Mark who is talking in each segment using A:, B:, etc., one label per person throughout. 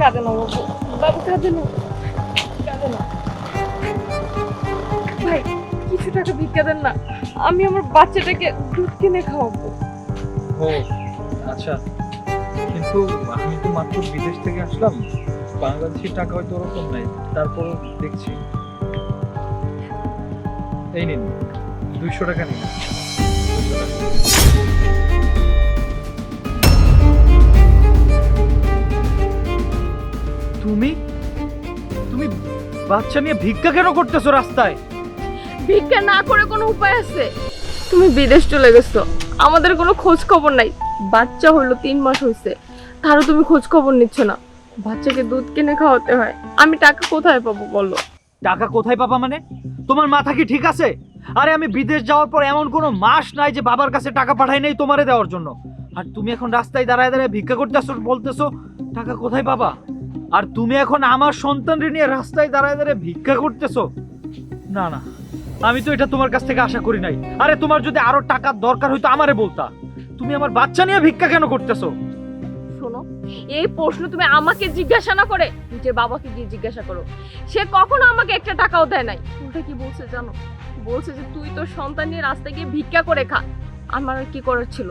A: কাঁদে না বাবু বাবু কাঁদে না কাঁদে না ভাই, কিছু টাকা ভিক্ষা দেন না। আমি আমার বাচ্চাটাকে দুধ কিনে খাওয়াবো।
B: ও আচ্ছা। কিন্তু আমি তো মাত্র বিদেশ থেকে আসলাম। বাংলাদেশি টাকা হয়তো ওরকম নাই। তারপরও দেখছি। এই নিন, দুইশো টাকা নিন। বাচ্চা নিয়ে ভিক্ষা কেন করতেছো রাস্তায়?
A: ভিক্ষা না করে কোনো উপায় আছে? তুমি বিদেশ চলে গেছো। আমাদের কোনো খোঁজ খবর নাই। বাচ্চা হলো তিন মাস হয়েছে তারও তুমি খোঁজ খবর নিচ্ছ না। বাচ্চাকে দুধ কিনে খাওয়াতে হয়। আমি টাকা কোথায় পাবো বলো?
B: টাকা কোথায় পাবা মানে? তোমার মাথা কি ঠিক আছে? আরে আমি বিদেশ যাওয়ার পর এমন কোনো মাস নাই যে বাবার কাছে টাকা পাঠাই নাই তোমারে দেওয়ার জন্য। আর তুমি এখন রাস্তায় দাঁড়ায় দাঁড়ায় ভিক্ষা করতেছো বলতেছো টাকা কোথায় পাবা? আর তুমি এখন আমার সন্তানরে নিয়ে রাস্তায় দাঁড়ায় দাঁড়ায় ভিক্ষা করতেছো? না না, আমি তো এটা তোমার কাছ থেকে আশা করি নাই। আরে তোমার যদি আরও টাকার দরকার হইতো আমারে বলতা। তুমি আমার বাচ্চা নিয়ে ভিক্ষা কেন করতেছো?
A: শোনো, এই প্রশ্ন তুমি আমাকে জিজ্ঞাসা না করে নিজের বাবাকে গিয়ে জিজ্ঞাসা করো। সে কখনো আমাকে একটা টাকাও দেয় নাই। উল্টা কি বলছে জানো? বলছে যে তুই তোর সন্তান নিয়ে রাস্তায় গিয়ে ভিক্ষা করে খা। আমার কি করার ছিল?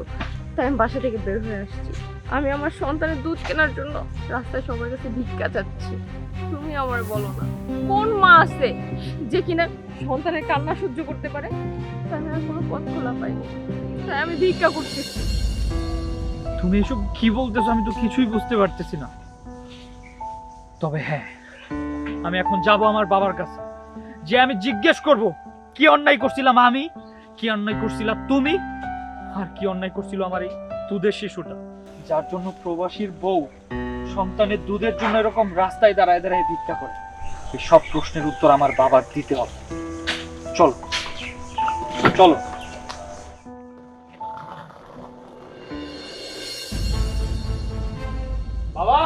A: তাই আমি বাসা থেকে বের হয়ে আসছি। আমি আমার সন্তানের দুধ কেনার জন্য রাস্তায় সবার কাছে ভিক্ষা চাচ্ছি। তুমি আমার বলো না। কোন মা আছে যে কিনা সন্তানের কান্না সহ্য করতে পারে? তাই আমি আর কোনো পথ খোলা পাইনি। তাই আমি ভিক্ষা করতেছি।
B: তুমি এসব কি বলতেছো আমি তো কিছুই বুঝতে পারতেছি না। তবে হ্যাঁ আমি এখন যাব আমার বাবার কাছে। যে আমি জিজ্ঞেস করব, কি অন্যায় করছিলাম আমি? কি অন্যায় করছিলাম তুমি? আর কি অন্যায় করছিল আমার এই দুধের শিশুটা, যার জন্য প্রবাসীর বউ সন্তানের দুধের জন্য এরকম রাস্তায় দাঁড়ায় দাঁড়ায় ভিক্ষা করে। এই সব প্রশ্নের উত্তর আমার বাবার দিতে হবে। চলো চলো। বাবা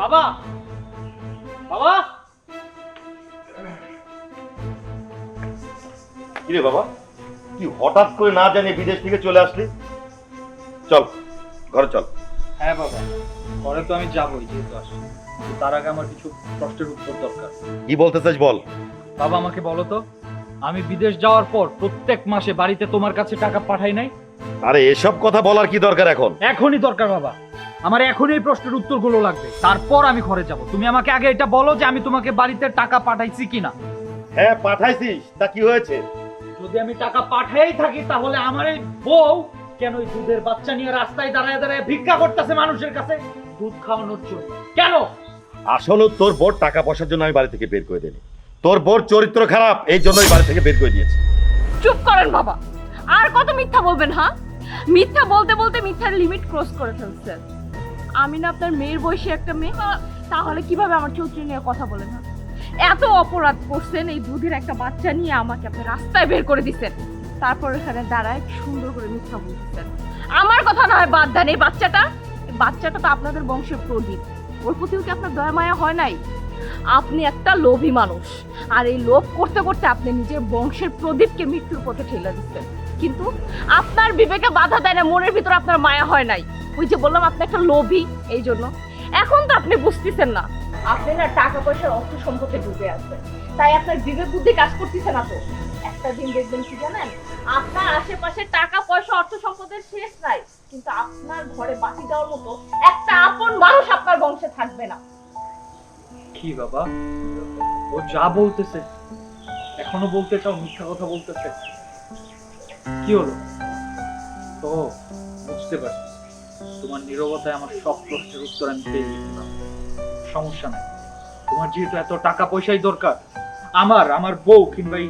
B: বাবা বাবা।
C: কিরে বাবা কি হঠাৎ করে না জানিয়ে বিদেশ থেকে চলে আসলি? চল ঘরে চল।
B: হ্যাঁ বাবা পরে তো আমি যাবোই যেহেতু আসি তার আগে আমার কিছু প্রশ্নের উত্তর দরকার।
C: কি বলতে চাস বল।
B: বাবা আমাকে বলো তো আমি বিদেশ যাওয়ার পর প্রত্যেক মাসে বাড়িতে তোমার কাছে টাকা পাঠাই নাই?
C: আরে এসব কথা বলার কি দরকার এখন?
B: এখনই দরকার বাবা। আমার এখনই এই প্রশ্নের উত্তরগুলো লাগবে। তারপর আমি ঘরে যাব। তুমি আমাকে আগে এটা বলো যে আমি তোমাকে বাড়িতে টাকা পাঠাইছি কিনা।
C: হ্যাঁ পাঠাইছিস। তা কি হয়েছে?
B: যদি আমি টাকা পাঠাই থাকি তাহলে আমার এই বউ কেন ওই দুধের বাচ্চা নিয়ে রাস্তায় দাঁড়ায় দাঁড়ায় ভিক্ষা করতেছে মানুষের কাছে? দুধ খাওয়ানোর জন্য। কেন?
C: আসলে তোর বোর টাকা পয়সার জন্য আমি বাড়ি থেকে বের করে দিই তোর বোর চরিত্র খারাপ এই জন্যই বাড়ি থেকে বের করে দিয়েছি।
A: চুপ করেন বাবা। আর কত মিথ্যা বলবেন হ্যাঁ? মিথ্যা বলতে বলতে মিথ্যার লিমিট ক্রস করে ফেলছেন আমি না আপনার মেয়ের বয়সী একটা মেয়ে তাহলে কীভাবে আমার চৌধুরী নিয়ে কথা বলেন হ্যাঁ? এত অপরাধ করছেন এই দুধের একটা বাচ্চা নিয়ে আমাকে আপনি রাস্তায় বের করে দিচ্ছেন তারপর এখানে দাঁড়ায় সুন্দর করে মিথ্যা বলতেছেন। আমার কথা না হয় বাদ দেন এই বাচ্চাটা। বাচ্চাটা তো আপনাদের বংশের প্রদীপ। ওর প্রতিও কি আপনার দয়া মায়া হয় নাই? আপনি একটা লোভী মানুষ, আর এই লোভ করতে করতে আপনি নিজের বংশের প্রদীপকে মৃত্যুর পথে ঠেলে দিচ্ছেন। কিন্তু আপনার বিবেকে বাধা দেয় না, মনের ভিতর আপনার মায়া হয় নাই। ওই যে বললাম, আপনি একটা লোভী, এই জন্য। এখন তো আপনি বুঝতেছেন না। আপনি না টাকা পয়সার অর্থ সম্পর্কে ডুবে আছেন। তাই আপনার বিবেক বুদ্ধি কাজ করতেছে না তো। একটা দিন দেখবেন কি জানেন? আপনার আশেপাশে টাকা, পয়সা, অর্থ সম্পদের শেষ নাই। কিন্তু আপনার ঘরে বাতি দেওয়ার মতো একটা আপন মানুষ আপনার বংশে থাকবে না।
B: কি বাবা? ও যা বলতেছে, এখনও বলতে চাও, মিথ্যা কথা বলতেছে? কি হলো? ও, বুঝতে পারছি। তোমার নীরবতায় আমার সব প্রশ্নের উত্তর আমি পেয়ে গেছিলাম সমস্যা নাই। তোমার যেহেতু এত টাকা পয়সাই দরকার, আমার আমার বউ কিংবা এই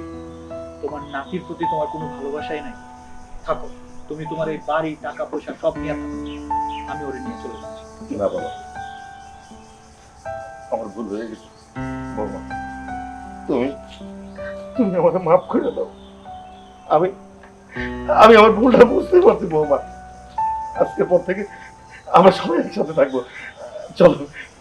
B: তোমার নাতির প্রতি তোমার কোনো ভালোবাসাই নাই। থাকো, তুমি তোমার এই বাড়ি, টাকা, পয়সা সব নিয়ে থাকো আমি ওরে নিয়ে চলে যাচ্ছি।
C: না, বাবা। আমার ভুল হয়ে গেছে। বৌমা তুমি তুমি আমাকে মাফ করে দাও। আমি আমি আমার ভুলটা বুঝতে পারছি, বৌমা। আজকের পর থেকে আমরা সবাই একসাথে থাকব। চলো।